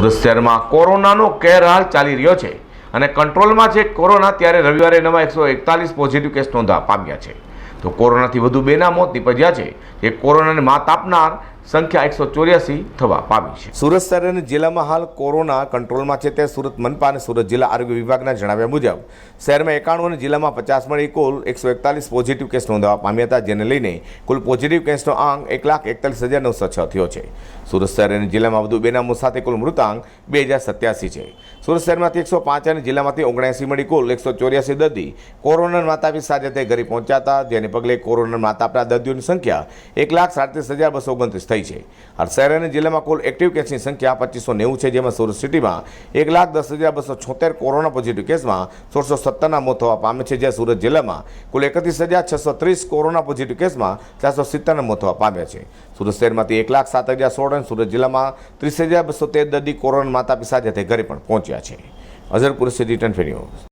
સુરત શહેરમાં કોરોનાનો કેર હાલ ચાલી રહ્યો છે અને કંટ્રોલમાં છે કોરોના ત્યારે રવિવારે નવા એકસો એકતાલીસ પોઝિટિવ કેસ નોંધવા પામ્યા છે. તો કોરોનાથી વધુ બેના મોત નીપજ્યા છે. જે કોરોનાને માત આપનાર સંખ્યા એકસો ચોર્યાસી થવા પામી છે. સુરત શહેર અને જિલ્લામાં હાલ કોરોના કંટ્રોલમાં છે તે સુરત મનપા અને સુરત જિલ્લા આરોગ્ય વિભાગના જણાવ્યા મુજબ, શહેરમાં એકાણું અને જિલ્લામાં પચાસ મળી કુલ એકસો એકતાલીસ પોઝિટિવ કેસ નોંધવા પામ્યા હતા, જેને લઈને કુલ પોઝિટિવ કેસનો આંક એક લાખ એકતાલીસ હજાર નવસો છ થયો છે. સુરત શહેર અને જિલ્લામાં વધુ બેનામો સાથે કુલ મૃતાંક બે હજાર સત્યાસી છે. સુરત શહેરમાંથી એકસો પાંચ અને જિલ્લામાંથી ઓગણએંસી મળી કુલ એકસો ચોર્યાસી દર્દી કોરોના માતાપી સાથે તે ઘરે પહોંચ્યા હતા, જેને પગલે કોરોના માતા આપણા દર્દીઓની સંખ્યા એક લાખ સાડત્રીસ હજાર બસો ઓગણત્રીસ થઈ છે. હાલ શહેર અને જિલ્લામાં કુલ એક્ટિવ કેસની સંખ્યા પચીસો નેવું છે, જેમાં સુરત સિટીમાં એક લાખ દસ હજાર બસો છોતેર કોરોના પોઝિટિવ કેસમાં સોળસો સત્તરના મોત થવા પામે છે, જ્યાં સુરત જિલ્લામાં કુલ એકત્રીસ હજાર છસો ત્રીસ કોરોના પોઝિટિવ કેસમાં ચારસો સિત્તેરના મોત થવા પામ્યા છે. સુરત શહેરમાંથી એક લાખ સાત હજાર સોળ અને સુરત જિલ્લામાં ત્રીસ હજાર બસો તેર દર્દી કોરોના માતા પિતા સાથે ઘરે પણ પહોંચ્યા છે. અઝરપુર સિટી ટન ન્યૂઝ